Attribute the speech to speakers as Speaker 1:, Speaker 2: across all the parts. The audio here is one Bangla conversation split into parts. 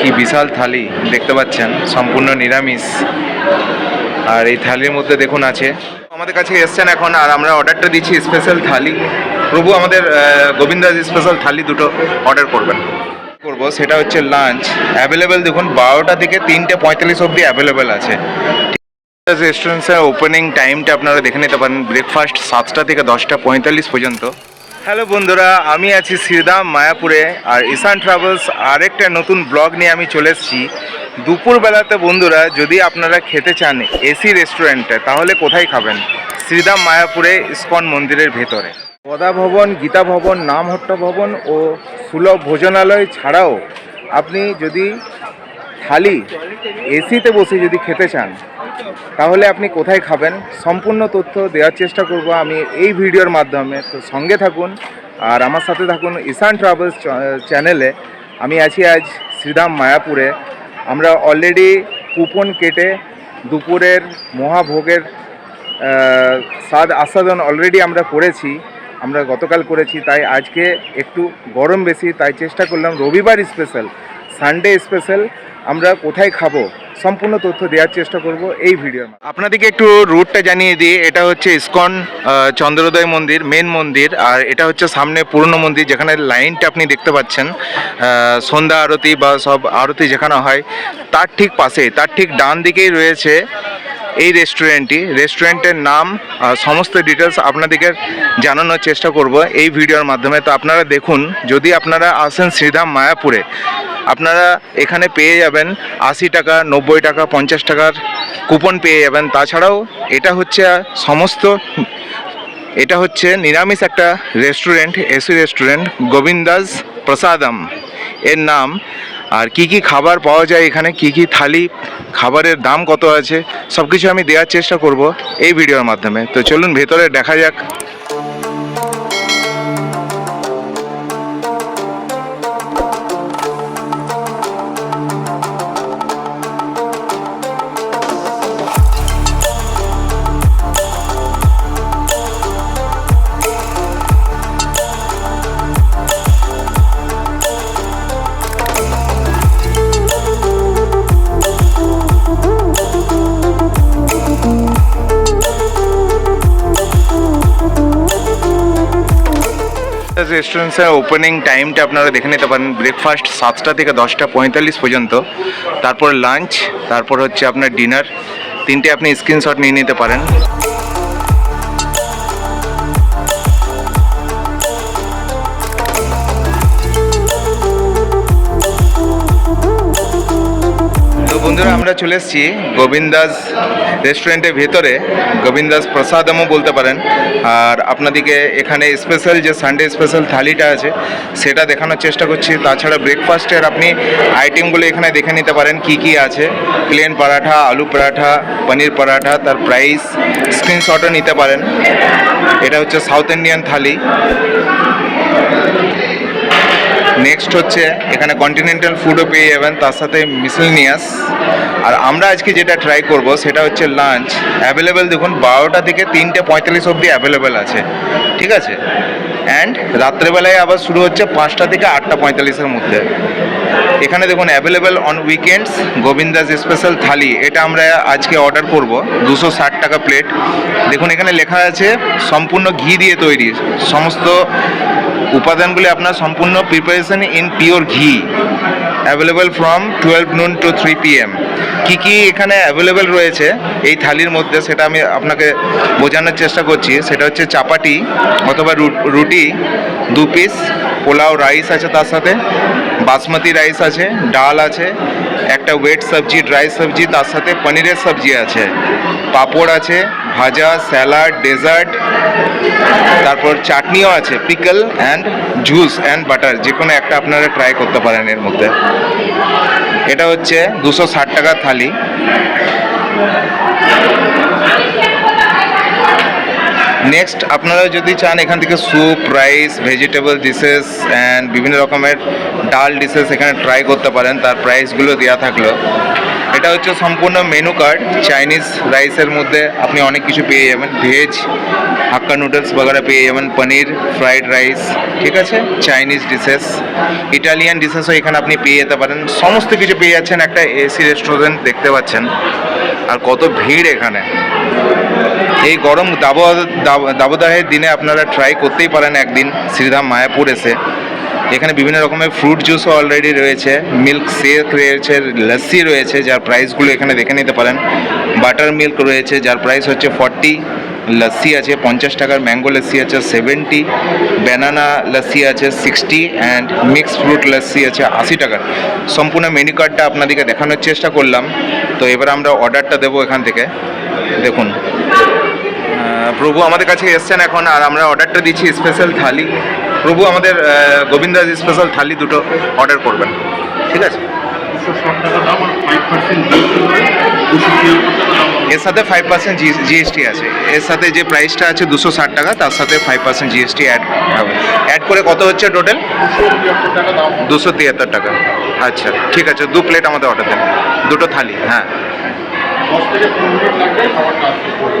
Speaker 1: কি বিশাল থালি দেখতে পাচ্ছেন? সম্পূর্ণ নিরামিষ। আর এই থালির মধ্যে দেখুন আছে। আমাদের কাছে এসছেন এখন, আর আমরা অর্ডারটা দিচ্ছি স্পেশাল থালি। প্রভু, আমাদের গোবিন্দাজ স্পেশাল থালি দুটো অর্ডার করবেন। করব, সেটা হচ্ছে লাঞ্চ অ্যাভেলেবেল দেখুন, বারোটা থেকে তিনটে পঁয়তাল্লিশ অবধি অ্যাভেলেবেল আছে। রেস্টুরেন্টসের ওপেনিং টাইমটা আপনারা দেখে নিতে পারেন। ব্রেকফাস্ট সাতটা থেকে দশটা পঁয়তাল্লিশ পর্যন্ত। হ্যালো বন্ধুরা, আমি আছি শ্রীদাম মায়াপুরে আর ঈশান ট্রাভেলস আরেকটা নতুন ব্লগ নিয়ে আমি চলে এসেছি। দুপুরবেলাতে বন্ধুরা, যদি আপনারা খেতে চান এসি রেস্টুরেন্টে তাহলে কোথায় খাবেন? শ্রীদাম মায়াপুরে ইস্কন মন্দিরের ভেতরে। পদা ভবন গীতা ভবন নামহট্ট ভবন ও সুলভ ভোজনালয় ছাড়াও আপনি যদি থালি এসিতে বসে যদি খেতে চান তাহলে আপনি কোথায় খাবেন? সম্পূর্ণ তথ্য দেওয়ার চেষ্টা করব আমি এই ভিডিওর মাধ্যমে। তো সঙ্গে থাকুন আর আমার সাথে থাকুন ঈশান ট্রাভেলস চ্যানেলে আমি আছি আজ শ্রীধাম মায়াপুরে। আমরা অলরেডি কুপন কেটে দুপুরের মহাভোগের স্বাদ আস্বাদন অলরেডি আমরা করেছি। আমরা গতকাল করেছি, তাই আজকে একটু গরম বেশি, তাই চেষ্টা করলাম। রবিবার স্পেশাল সানডে স্পেশাল আমরা কোথায় খাব, সম্পূর্ণ তথ্য দেওয়ার চেষ্টা করব এই ভিডিওর আপনাদেরকে একটু রুটটা জানিয়ে দিই, এটা হচ্ছে ইসকন চন্দ্রোদয় মন্দির মেন মন্দির, আর এটা হচ্ছে সামনে পুরনো মন্দির, যেখানে লাইনটা আপনি দেখতে পাচ্ছেন। সন্ধ্যা আরতি বা সব আরতি যেখানে হয়, তার ঠিক পাশে, তার ঠিক ডান দিকেই রয়েছে এই রেস্টুরেন্টটি রেস্টুরেন্টের নাম সমস্ত ডিটেলস আপনাদেরকে জানানোর চেষ্টা করব এই ভিডিওর মাধ্যমে। তো আপনারা দেখুন, যদি আপনারা আসেন শ্রীধাম মায়াপুরে আপনারা এখানে পেয়ে যাবেন আশি টাকা, নব্বই টাকা, পঞ্চাশ টাকার কুপন পেয়ে যাবেন। তাছাড়াও এটা হচ্ছে সমস্ত, এটা হচ্ছে নিরামিষ একটা restaurant AC restaurant, Govinda's Prasadam. এর নাম, আর কি কি খাবার পাওয়া যায় এখানে, কি কি থালি, খাবারের দাম কত আছে সব কিছু আমি দেওয়ার চেষ্টা করব এই ভিডিওর মাধ্যমে। তো চলুন ভেতরে দেখা যাক। রেস্টুরেন্টসের ওপেনিং টাইমটা আপনারা দেখে নিতে পারেন। ব্রেকফাস্ট সাতটা থেকে দশটা পঁয়তাল্লিশ পর্যন্ত। তারপর লাঞ্চ তারপর হচ্ছে আপনার ডিনার তিনটে আপনি স্ক্রিনশট নিয়ে নিতে পারেন। বন্ধুরা, আমরা চলে এসেছি গোবিন্দাস রেস্টুরেন্টের ভেতরে। গোবিন্দাস প্রসাদমও বলতে পারেন। আর আপনাদেরকে এখানে স্পেশাল যে সানডে স্পেশাল থালিটা আছে, সেটা দেখানোর চেষ্টা করছি। তাছাড়া ব্রেকফাস্টের আপনি আইটেমগুলো এখানে দেখে নিতে পারেন, কি কি আছে। প্লেন পরাঠা, আলু পরাঠা, পনির পরাঠা, তার প্রাইস স্ক্রিনশটও নিতে পারেন। এটা হচ্ছে সাউথ ইন্ডিয়ান থালি। নেক্সট হচ্ছে, এখানে কন্টিনেন্টাল ফুডও পেয়ে যাবেন, তার সাথে মিসেলিনিয়াস আর আমরা আজকে যেটা ট্রাই করব, সেটা হচ্ছে লাঞ্চ অ্যাভেলেবেল দেখুন, বারোটা থেকে তিনটে পঁয়তাল্লিশ অবধি অ্যাভেলেবেল আছে। ঠিক আছে? অ্যান্ড রাত্রেবেলায় আবার শুরু হচ্ছে পাঁচটা থেকে আটটা পঁয়তাল্লিশের মধ্যে। এখানে দেখুন available on weekends Govinda's special thali. এটা আমরা আজকে অর্ডার করব, দুশো ষাট টাকা প্লেট দেখুন, এখানে লেখা আছে, সম্পূর্ণ ঘি দিয়ে তৈরি। সমস্ত উপাদানগুলি আপনার সম্পূর্ণ preparation in pure ghee available from twelve noon to three P M কী কী এখানে অ্যাভেলেবেল রয়েছে এই থালির মধ্যে সেটা আমি আপনাকে বোঝানোর চেষ্টা করছি। সেটা হচ্ছে চাপাটি অথবা রুটি, দু পিস পোলাও রাইস আছে তার সাথে, বাসমতি রাইস আছে, ডাল আছে, একটা ওয়েট সবজি ড্রাই সবজি, তার সাথে পনিরের সবজি আছে, পাঁপড় আছে ভাজা, স্যালাড, ডেজার্ট, তারপর চাটনিও আছে, pickle and juice and butter যে কোনো একটা আপনারা ট্রাই করতে পারেন এর মধ্যে। এটা হচ্ছে দুশো ষাট টাকার থালি। নেক্সট আপনারা যদি চান এখান থেকে soup rice vegetable dishes and বিভিন্ন রকমের ডাল ডিশেস এখানে ট্রাই করতে পারেন, তার প্রাইসগুলো দেওয়া থাকল। এটা হচ্ছে সম্পূর্ণ মেনু কার্ড চাইনিজ রাইসের মধ্যে আপনি অনেক কিছু পেয়ে যাবেন। ভেজ হাক্কা নুডলস বগেরা পেয়ে যাবেন, পনির ফ্রাইড রাইস ঠিক আছে? চাইনিজ ডিশেস ইটালিয়ান ডিশেসও এখানে আপনি পেয়ে যেতে পারেন। সমস্ত কিছু পেয়ে যাচ্ছেন একটা এসি রেস্টুরেন্ট দেখতে পাচ্ছেন। আর কত ভিড় এখানে। এই গরম দাব- দাব- দাবদাহের দিনে আপনারা ট্রাই করতেই পারেন একদিন শ্রীধাম মায়াপুর এসে। এখানে বিভিন্ন রকমের ফ্রুট জুসও অলরেডি রয়েছে মিল্ক শেক রয়েছে লস্যি রয়েছে, যার প্রাইসগুলো এখানে দেখে নিতে পারেন। বাটার মিল্ক রয়েছে, যার প্রাইস হচ্ছে ফর্টি লস্যি আছে পঞ্চাশ টাকার ম্যাঙ্গো লস্যি আছে সেভেন্টি ব্যানানা লস্যি আছে sixty and mix fruit lassi আছে আশি টাকার। সম্পূর্ণ মেনু কার্ডটা আপনাদেরকে দেখানোর চেষ্টা করলাম। তো এবার আমরা অর্ডারটা দেবো এখান থেকে। দেখুন। প্রভু আমাদের কাছে এসছেন এখন, আর আমরা অর্ডারটা দিচ্ছি স্পেশাল থালি। প্রভু আমাদের গোবিন্দাজ স্পেশাল থালি দুটো অর্ডার করবেন। ঠিক আছে? এর সাথে ফাইভ পার্সেন্ট জিএসটি আছে। এর সাথে যে প্রাইসটা আছে দুশো ষাট টাকা, তার সাথে ফাইভ পার্সেন্ট জিএসটি অ্যাড হবে। অ্যাড করে কত হচ্ছে টোটাল
Speaker 2: দুশো তিয়াত্তর টাকা।
Speaker 1: আচ্ছা ঠিক আছে, দু প্লেট আমাদের অর্ডার দেন। দুটো থালি হ্যাঁ।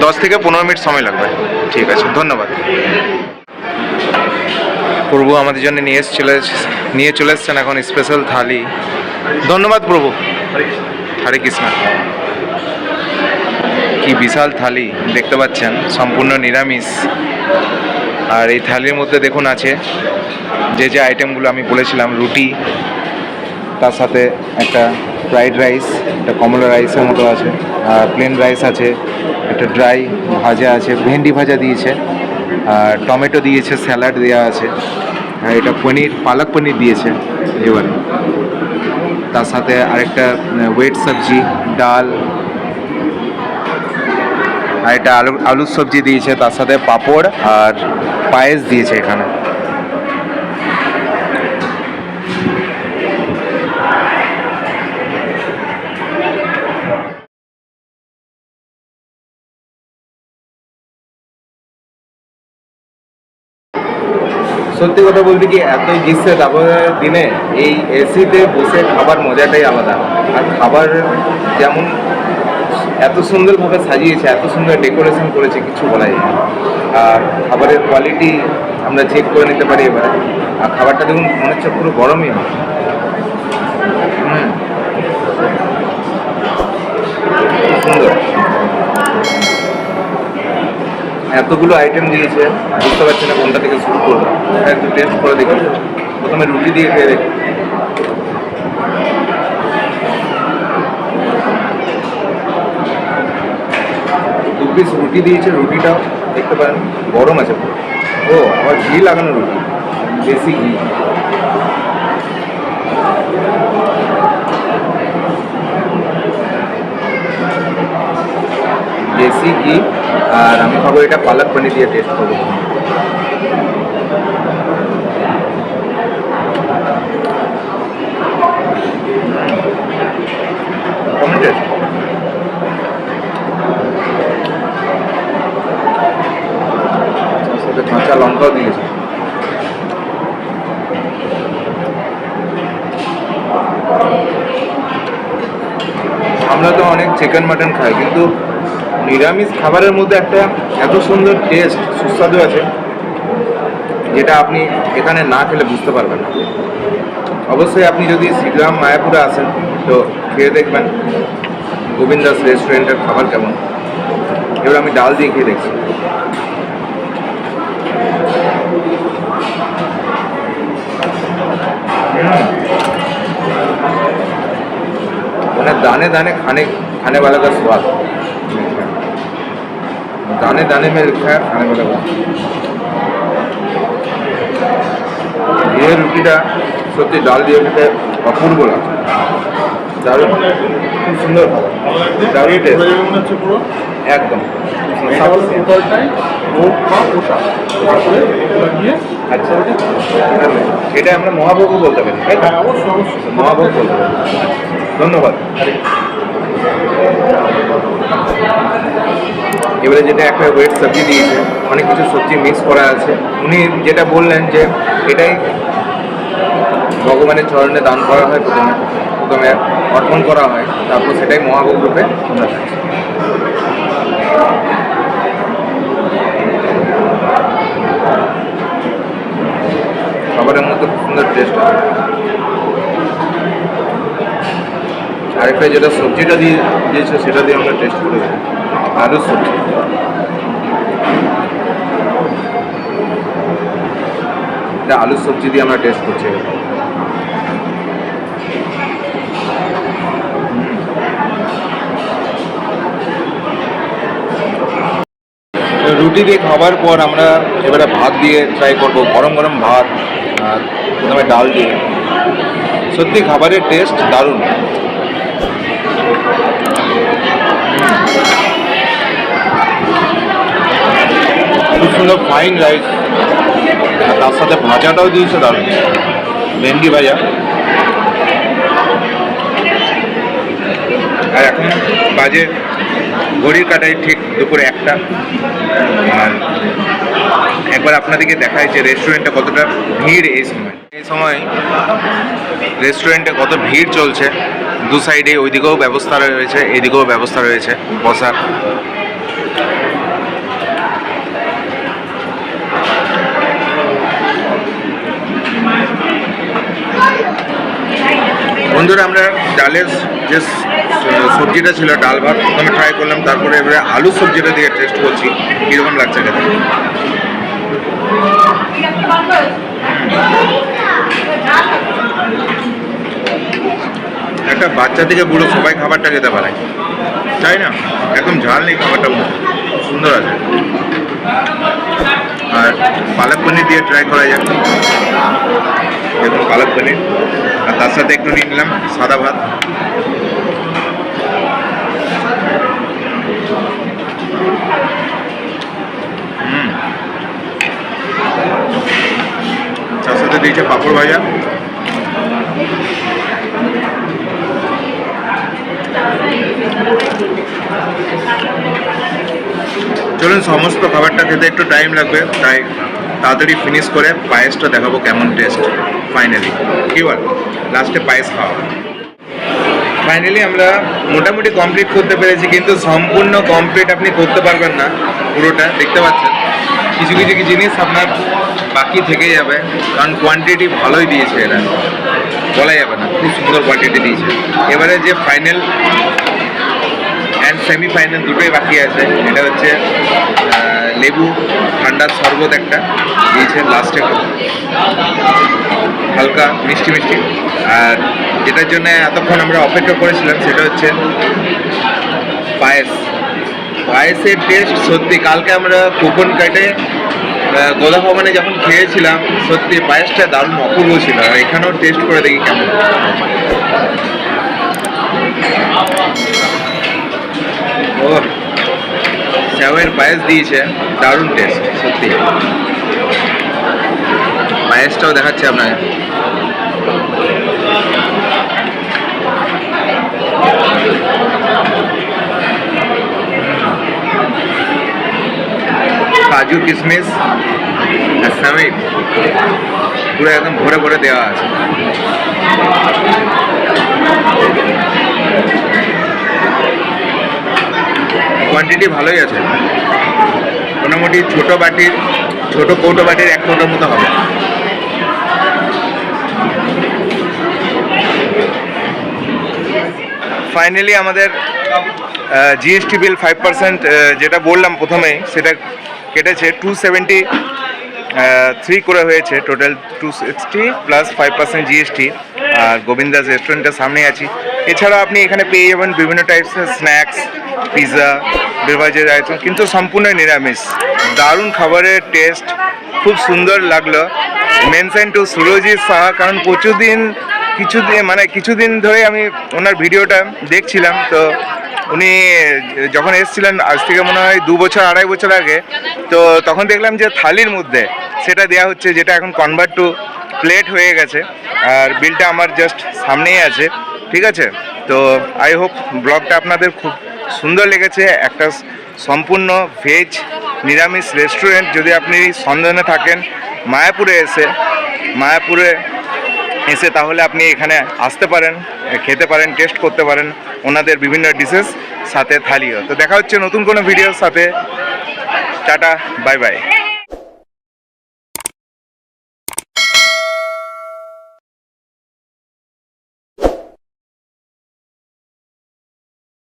Speaker 2: দশ থেকে পনেরো মিনিট
Speaker 1: সময়। লাগবে। ঠিক আছে ধন্যবাদ। প্রভু আমাদের জন্য নিয়ে চলে নিয়ে চলে এসছেন এখন স্পেশাল থালি। ধন্যবাদ প্রভু। হরে কৃষ্ণ। কি বিশাল থালি দেখতে পাচ্ছেন সম্পূর্ণ নিরামিষ। আর এই থালির মধ্যে দেখুন আছে যে যে আইটেমগুলো আমি বলেছিলাম রুটি তার সাথে একটা ফ্রাইড রাইস একটা কমলা রাইসের মতো আছে, আর প্লেন রাইস আছে, একটা ড্রাই ভাজা আছে, ভেন্ডি ভাজা দিয়েছে, আর টমেটো দিয়েছে স্যালাড দেওয়া আছে, আর এটা পনির, পালক পনির দিয়েছে এবারে। তার সাথে আরেকটা ওয়েট সবজি, ডাল, আর একটা আলু, আলুর সবজি দিয়েছে, তার সাথে পাঁপড় আর পায়েস দিয়েছে এখানে। সত্যি কথা বলতে কি এত গ্রীষ্মে দাবদাহের দিনে এই এসিতে বসে খাবার মজাটাই আলাদা। আর খাবার যেমন এত সুন্দরভাবে সাজিয়েছে, এত সুন্দর ডেকোরেশন করেছে, কিছু বলা যায় আর খাবারের কোয়ালিটি আমরা চেক করে নিতে পারি এবারে। আর খাবারটা দেখুন, মনে হচ্ছে পুরো গরমই হয় হুম। খুব সুন্দর এতগুলো আইটেম দিয়েছে, বুঝতে পারছি না কোনটা থেকে শুরু করব। একটু টেস্ট করে দেখি। প্রথমে রুটি দিয়ে খেয়ে দেখি। দু পিস রুটি দিয়েছে রুটিটাও দেখতে পারেন, গরম আছে ও, আবার ঘি লাগানো রুটি বেশি ঘি। দেশি ঘি আর আমি খাব এটা পালক পনির দিয়ে টেস্ট করব। কাঁচা লঙ্কাও দিয়েছে। আমরা তো অনেক চিকেন মাটন খাই, কিন্তু নিরামিষ খাবারের মধ্যে একটা এত সুন্দর টেস্ট সুস্বাদু আছে যেটা আপনি এখানে না খেলে বুঝতে পারবেন না অবশ্যই আপনি যদি শ্রীগ্রাম মায়াপুরে আসেন তো খেয়ে দেখবেন গোবিন্দাস রেস্টুরেন্টের খাবার কেমন এবার আমি ডাল দিয়ে খেয়ে দেখছি হুম। মানে दाने दाने खाने खाने वाला का स्वाद दाने दाने में लिखा है खाने वाला का এই রুটিটা সত্যি ডাল দিয়ে খেতে অপূর্ব লাগে দারুণ খুব সুন্দর খাবার দারুণ টেস্ট
Speaker 2: পুরো যেমন হচ্ছে পুরো
Speaker 1: একদম
Speaker 2: এটা হলো টোটালটাই ভোগ বা পোশাক তারপরে লাগিয়ে
Speaker 1: আচ্ছা এটা আমরা মহাভোগও বলতে পারি তাই তো?
Speaker 2: হ্যাঁ অবশ্যই অবশ্যই
Speaker 1: মহাভোগ বলতে পারি ধন্যবাদ এবারে যেটা একটা ওয়েট সবজি দিয়েছে, অনেক কিছু সবজি মিক্স করা আছে। উনি যেটা বললেন যে, এটাই ভগবানের চরণে দান করা হয়, প্রথমে প্রথমে অর্পণ করা হয়, তারপর সেটাই মহাভোগ রূপে খাচ্ছি খাবারের খুব সুন্দর টেস্ট হয়। আরেকটা যেটা সবজিটা দিয়ে দিয়েছে, সেটা দিয়ে আমরা টেস্ট করে আলুর সবজি এটা আলুর সবজি দিয়ে আমরা টেস্ট করছি। রুটি দিয়ে খাবার পর আমরা এবারে ভাত দিয়ে ট্রাই করব, গরম গরম ভাত প্রথমে ডাল দিয়ে। সত্যি খাবারের টেস্ট দারুণ। খুব সুন্দর ফাইন রাইস আর তার সাথে ভাজাটাও দিয়েছে দারুণ। ভেন্ডি ভাজা। আর এখন বাজে ঘড়ির কাটায় ঠিক দুপুরে একটা। আর একবার আপনাদেরকে দেখায় যে রেস্টুরেন্টে কতটা ভিড় এই সময়। এই সময় রেস্টুরেন্টে কত ভিড় চলছে। দু সাইডে ওইদিকেও ব্যবস্থা রয়েছে এদিকেও ব্যবস্থা রয়েছে বসার বন্ধুরা, আমরা ডালের যে সবজিটা ছিল, ডাল ভাত, প্রথমে ট্রাই করলাম, তারপরে এবারে আলু সবজিটা দিয়ে টেস্ট করছি, কীরকম লাগছে খেতে? একটা বাচ্চা থেকে বুড়ো সবাই খাবারটা খেতে পারে, তাই না? একদম ঝাল নেই খাবারটা সুন্দর আছে। আর পালক পনির দিয়ে ট্রাই করা যাক। দেখুন পালক পনির। আর তার সাথে একটু নিয়ে নিলাম সাদা ভাত। তার সাথে দিয়েছে পাঁপড় ভাজা। চলুন, সমস্ত খাবারটা খেতে একটু টাইম লাগবে, তাই তাড়াতাড়ি ফিনিশ করে পায়েসটা দেখাবো কেমন টেস্ট ফাইনালি কি বল? লাস্টে পায়েস খাওয়া ফাইনালি আমরা মোটামুটি কমপ্লিট করতে পেরেছি, কিন্তু সম্পূর্ণ কমপ্লিট আপনি করতে পারবেন না, পুরোটা, দেখতে পাচ্ছেন? কিছু কিছু জিনিস আপনার বাকি থেকে যাবে, কারণ কোয়ান্টিটি ভালোই দিয়েছে এরা। বলা যাবে না, খুব সুন্দর কোয়ান্টিটি দিয়েছে। এবারে যে ফাইনাল অ্যান্ড সেমিফাইনাল দুটোই বাকি আছে। এটা হচ্ছে লেবু, ঠান্ডার শরবত একটা। দিয়েছে লাস্টে হালকা, মিষ্টি মিষ্টি। আর যেটার জন্য এতক্ষণ আমরা অপেক্ষা করেছিলাম, সেটা হচ্ছে পায়েস। পায়েসের টেস্ট সত্যি, কালকে আমরা কুপন কাটে গোদা ভবনে যখন খেয়েছিলাম, সত্যি পায়েসটা দারুণ অপূর্ব ছিল। আর এখানেও টেস্ট করে দেখি কেমন। ও স্যাওয়ের পায়েস দিয়েছে, দারুণ টেস্ট সত্যি। পায়েসটাও দেখাচ্ছে আপনাকে। কাজু কিশমিশ আর সামিক পুরো একদম ভরে ভরে দেওয়া আছে। কোয়ান্টিটি ভালোই আছে। মোটামুটি ছোট বাটির, ছোট কৌটো বাটির এক কৌটোর মতো হবে। ফাইনালি আমাদের জিএসটি বিল ফাইভ পার্সেন্ট যেটা বললাম প্রথমেই সেটা কেটেছে টু সেভেন্টি থ্রি করে হয়েছে total two sixty plus five percent GST আর গোবিন্দাস রেস্টুরেন্টের সামনেই আছি। এছাড়াও আপনি এখানে পেয়ে যাবেন বিভিন্ন টাইপসের স্ন্যাক্স পিৎজা বেভারেজের আইটেম কিন্তু সম্পূর্ণ নিরামিষ। দারুণ খাবারের টেস্ট খুব সুন্দর লাগল। মেনশন টু সুরজিৎ সাহা, কারণ প্রচুর দিন কিছুদিন মানে কিছুদিন ধরে আমি ওনার ভিডিওটা দেখছিলাম। তো উনি যখন এসেছিলেন, আজ থেকে মনে হয় দু বছর, আড়াই বছর আগে, তো তখন দেখলাম যে থালির মধ্যে সেটা দেওয়া হচ্ছে, যেটা এখন কনভার্ট টু প্লেট হয়ে গেছে। আর বিলটা আমার জাস্ট সামনেই আছে। ঠিক আছে? তো আই হোপ ব্লগটা আপনাদের খুব সুন্দর লেগেছে। একটা সম্পূর্ণ ভেজ নিরামিষ রেস্টুরেন্ট যদি আপনি সন্ধানে থাকেন মায়াপুরে এসে মায়াপুরে এসে তাহলে আপনি এখানে আসতে পারেন, খেতে পারেন টেস্ট করতে পারেন ওনাদের বিভিন্ন ডিশেস সাথে থালিও। তো দেখা হচ্ছে নতুন কোনো ভিডিওর সাথে। Tata bye bye